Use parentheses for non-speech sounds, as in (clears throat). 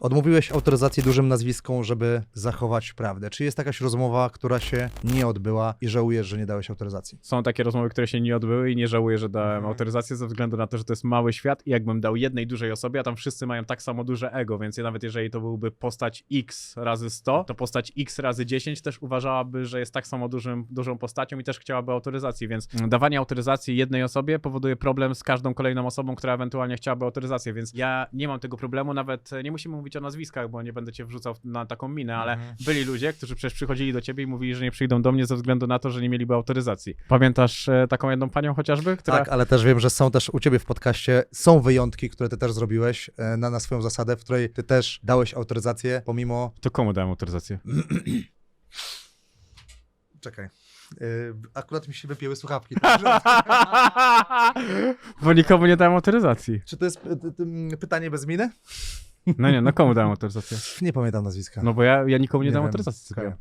Odmówiłeś autoryzacji dużym nazwiskom, żeby zachować prawdę. Czy jest jakaś rozmowa, która się nie odbyła i żałujesz, że nie dałeś autoryzacji? Są takie rozmowy, które się nie odbyły i nie żałuję, że dałem Mhm. autoryzację ze względu na to, że to jest mały świat i jakbym dał jednej dużej osobie, a tam wszyscy mają tak samo duże ego, więc nawet jeżeli to byłby postać X razy 100, to postać X razy 10 też uważałaby, że jest tak samo dużym, dużą postacią i też chciałaby autoryzacji, więc dawanie autoryzacji jednej osobie powoduje problem z każdą kolejną osobą, która ewentualnie chciałaby autoryzację, więc ja nie mam tego problemu, nawet nie musimy mówić o nazwiskach, bo nie będę cię wrzucał na taką minę, ale Mhm. byli ludzie, którzy przecież przychodzili do ciebie i mówili, że nie przyjdą do mnie ze względu na to, że nie mieliby autoryzacji. Pamiętasz e, taką jedną panią chociażby, która... Tak, ale też wiem, że są też u ciebie w podcaście, są wyjątki, które ty też zrobiłeś e, na, na swoją zasadę, w której ty też dałeś autoryzację, pomimo... To komu dałem autoryzację? (clears throat) Czekaj. E, Akurat mi się wypięły słuchawki. także- (laughs) Bo nikomu nie dałem autoryzacji. Czy to jest pytanie bez miny? No nie, no komu dałem autoryzację? Nie pamiętam nazwiska. No bo ja, ja nikomu nie, Nie dałem wiem. autoryzacji. Okay.